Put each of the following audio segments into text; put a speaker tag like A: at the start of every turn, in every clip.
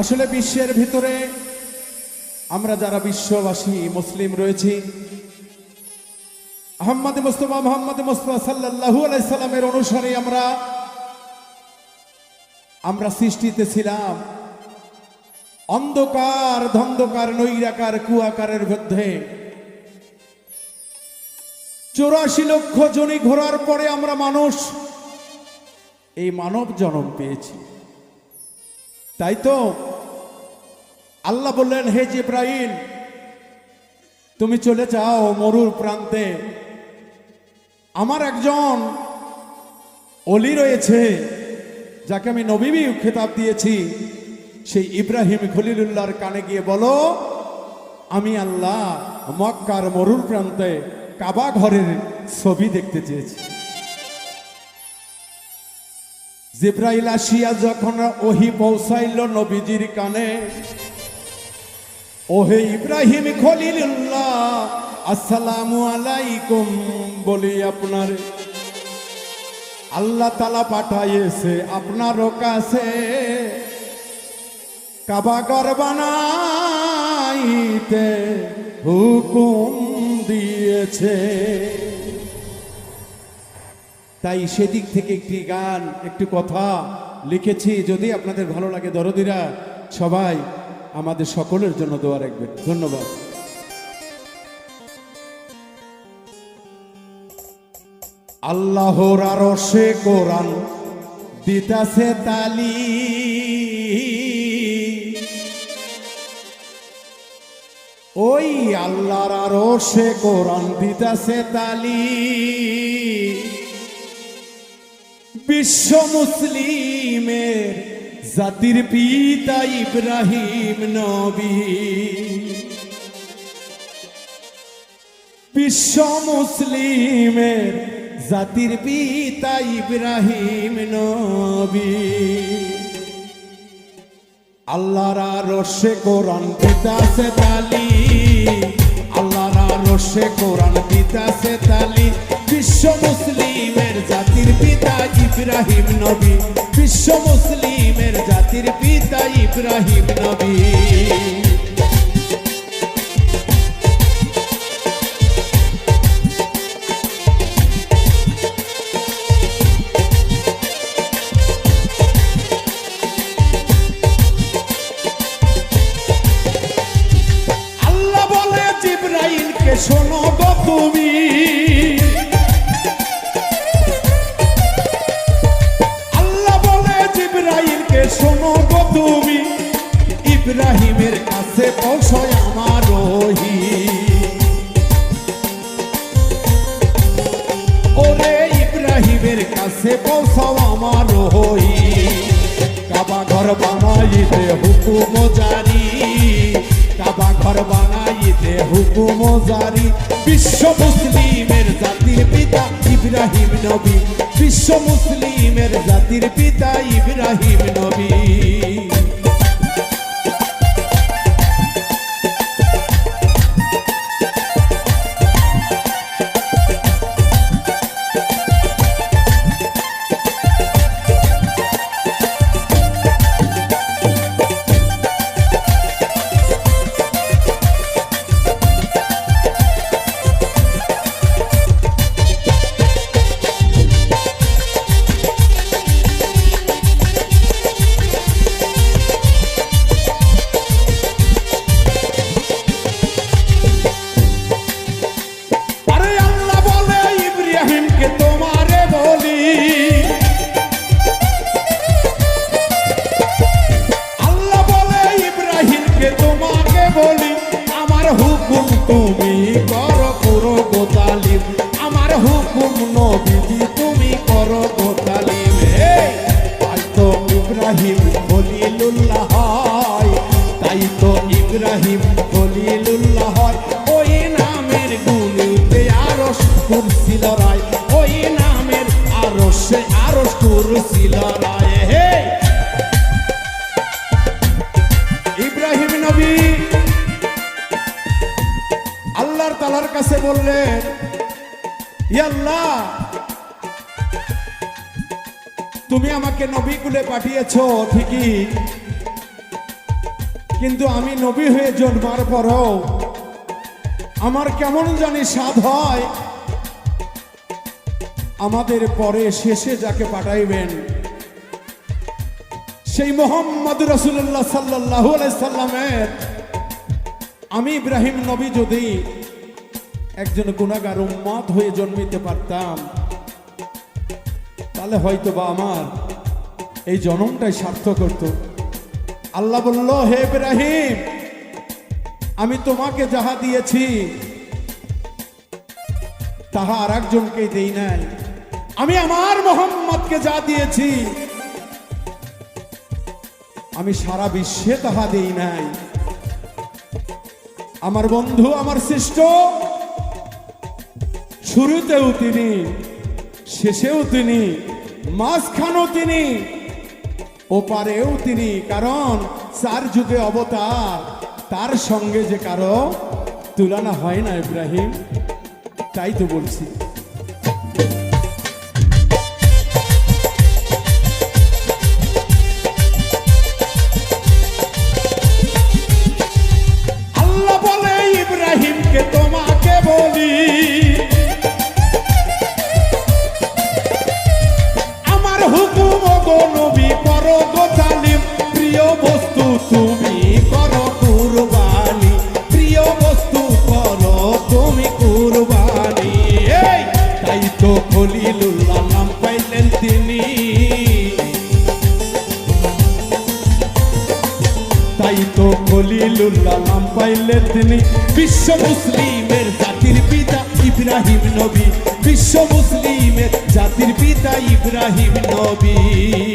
A: আসলে বিশ্বের ভিতরে আমরা যারা বিশ্ববাসী, মুসলিম রয়েছি, আহম্মদ মুস্তফা, মোহাম্মদ মুস্তফা সাল্লাহু আলাইসাল্লামের অনুসারে আমরা আমরা সৃষ্টিতে ছিলাম। অন্ধকার, ধন্ধকার, নৈরাকার, কুয়াকারের মধ্যে। চৌরাশি লক্ষ জনি ঘোরার পরে আমরা মানুষ, এই মানব জন্ম পেয়েছি। তাই তো আল্লাহ বললেন, হে জিব্রাইল, তুমি চলে যাও মরুর প্রান্তে। আমার একজন অলি রয়েছে, যাকে আমি নবীবি খেতাব দিয়েছি। সেই ইব্রাহিম খলিলুল্লাহর কানে গিয়ে বলো, আমি আল্লাহ মক্কার মরুর প্রান্তে কাবা ঘরের ছবি দেখতে চেয়েছি। জিব্রাইল আসিয়া যখন ওহি পৌঁছাইল নবীজির কানে, ওহে ইব্রাহিম খলিলুল্লাহ, আসসালামু আলাইকুম, বলি আপনার। আল্লাহ তালা পাঠাইয়েছে আপনারও কাছে কাবাগর বানাইতে হুকুম দিয়েছে। তাই সেদিক থেকে একটি গান, একটি কথা লিখেছি। যদি আপনাদের ভালো লাগে দরদিরা, সবাই আমাদের সকলের জন্য দোয়া রাখবেন। ধন্যবাদ। আল্লাহর আরও সে কোরআন দিতাছে তালি। ওই আল্লাহর আরও সে কোরআন দিতাছে তালি। বিশ্ব মুসলিমের জাতির পিতা ইব্রাহিম নবী। বিশ্ব মুসলিমের জাতির পিতা ইব্রাহিম নবী। আল্লাহর রসে কোরআন দিতাছে তালি। আল্লাহর রসে কোরআন দিতাছে তালি। বিশ্ব মুসলিমের জাতির পিতা ইব্রাহিম নবী। বিশ্ব মুসলিমের জাতির পিতা ইব্রাহিম নবী। শোনো গো তুমি, ইব্রাহিমের কাছে পৌঁছয় আমার রহি। ওরে ইব্রাহিমের কাছে পৌঁছাও আমার হই কাবা ঘর বানাইতে হুকুম জারি। কাবা ঘর বানাইতে হুকুম জারি। বিশ্ব মুসলিমের জাতির পিতা ইব্রাহিম নবী বিশ্ব মুসলিমের জাতির পিতা ইব্রাহিম নবী। আমার হুকুম নবীজি, তুমি করো তো ইব্রাহিম খলিলুল্লাহ তাই তো ইব্রাহিম খলিলুল্লাহ ওই নামের কুরসি লড়াই, ওই নামের আরসে আরস কুরসি লড়াই। হে ইব্রাহিম নবী আল্লাহর তালার কাছে বললেন "ই তুমি আমাকে নবী কুলে পাঠিয়েছো, ঠিকই। কিন্তু আমি নবী হয়ে জন্মার পরও আমার কেমন জানি স্বাদ হয়। আমাদের পরে শেষে যাকে পাঠাইবেন, সেই মোহাম্মদ রসুল্লাহ সাল্লাহ সাল্লামের। আমি ইব্রাহিম নবী যদি একজন গুণাগার উম্মত হয়ে জন্মিতে পারতাম। তাহলে হয়তো বা আমার এই জনমটাই সার্থক করত আল্লাহ বলল, হে ইব্রাহিম, আমি তোমাকে যাহা দিয়েছি, তাহা আর একজনকে দেই নাই। আমি আমার মোহাম্মদকে যা দিয়েছি, আমি সারা বিশ্বে তাহা দেই নাই। আমার বন্ধু, আমার শ্রেষ্ঠ শুরুতেও তিনি, শেষেও তিনি, মাঝখানেও তিনি, ওপারেও তিনি, কারণ চার যুগে অবতার, তার সঙ্গে যে কারও তুলনা হয় না ইব্রাহিম, তাই তো বলছি। বিশ্ব মুসলিমের জাতির পিতা ইব্রাহিম নবী। বিশ্ব মুসলিমের জাতির পিতা ইব্রাহিম নবী।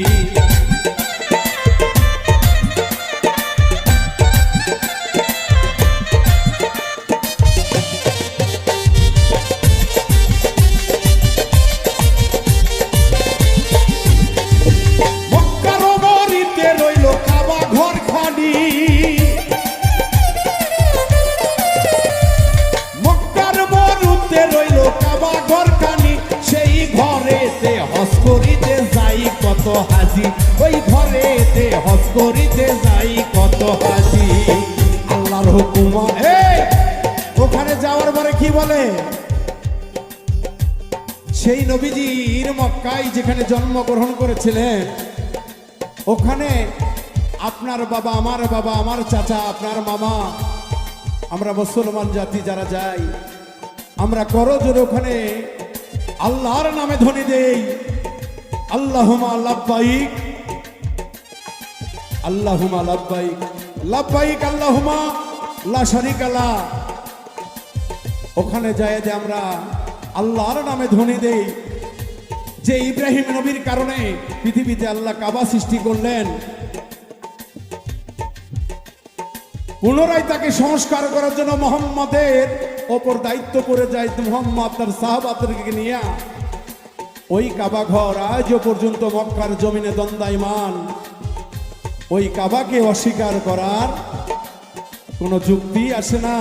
A: ওখানে যাওয়ার পরে কি বলে? সেই নবীজির মক্কায় যেখানে জন্মগ্রহণ করেছিলেন, ওখানে আপনার বাবা, আমার বাবা, আমার চাচা, আপনার মামা, আমরা মুসলমান জাতি যারা যাই, আমরা করজোরে ওখানে আল্লাহর নামে ধ্বনি দেই। আল্লাহুমা লাব্বাইক। আল্লাহুমা লাব্বাইক। আল্লাহুমা লা শারিকা ওখানে যায় যে আমরা আল্লাহর নামে ধ্বনি দেই। যে ইব্রাহিম নবীর কারণে পৃথিবীতে আল্লাহ কাবা সৃষ্টি করলেন। পুনরায় তাকে সংস্কার করার জন্য মোহাম্মদের ওপর দায়িত্ব করে যায় মোহাম্মদ তার সাহাবাদেরকে নিয়ে। ওই কাবা ঘর আজও পর্যন্ত মক্কার জমিনে দ্বন্দ্বায়মান ওই কাবাকে অস্বীকার করার কোনো যুক্তি আসে না।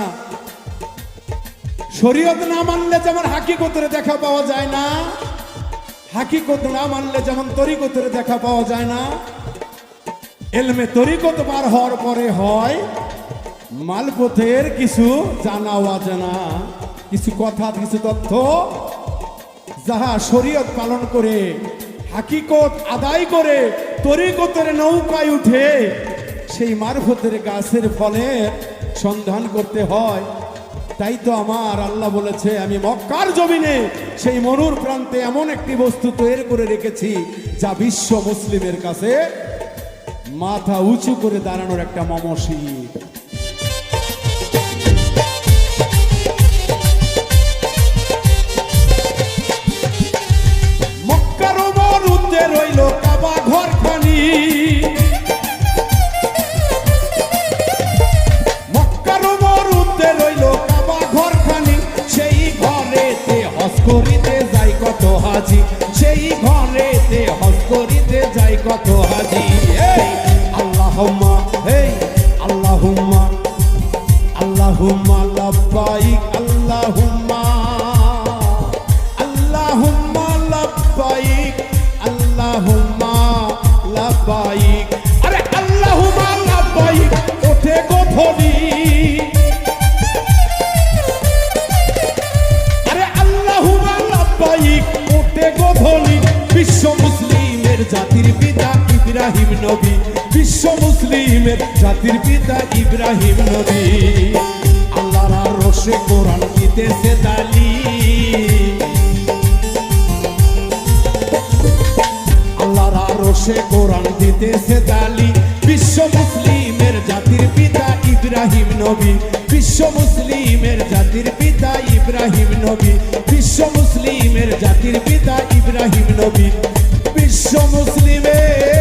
A: শরীয়ত না মানলে যেমন হাকিকতরে দেখা পাওয়া যায় না, হাকিকত না মানলে যেমন তরিকতরে দেখা পাওয়া যায় না, এলমে তরিকত বার হওয়ার পরে হয়, মালপথের কিছু জানা অজানা, কিছু কথা, কিছু তথ্য, যাহা শরীয়ত পালন করে, হাকিকত আদায় করে তরিকতের নৌকায় উঠে সেই মারফতের গাছের ফলের সন্ধান করতে হয়। তাই তো আমার আল্লাহ বলেছে, আমি মক্কার জমিনে সেই মরুর প্রান্তে এমন একটি বস্তু তৈরি করে রেখেছি, যা বিশ্ব মুসলিমের কাছে মাথা উঁচু করে দাঁড়ানোর একটা মমশিক মক্কার মরুতে রইল কাবা ঘর ঘরেতে হস করিতে যাই কত হাজি। সেই ঘরেতে হস করিতে যাই কত হাজি। এই, আল্লাহুম্মা হেই আল্লাহুম্মা আল্লাহুম্মা লাব্বাইক, আল্লাহুম্মা জাতির পিতা ইব্রাহিম নবী। বিশ্ব মুসলিমের জাতির পিতা ইব্রাহিম নবী। আল্লাহর রসে কোরআন দিতেছে তালি আল্লাহর রসে কোরআন দিতেছে তালি বিশ্ব মুসলিমের জাতির পিতা ইব্রাহিম নবী। বিশ্ব মুসলিমের জাতির পিতা ইব্রাহিম নবী বিশ্ব মুসলিমের জাতির পিতা ইব্রাহিম নবী। বিশ্ব মুসলিমের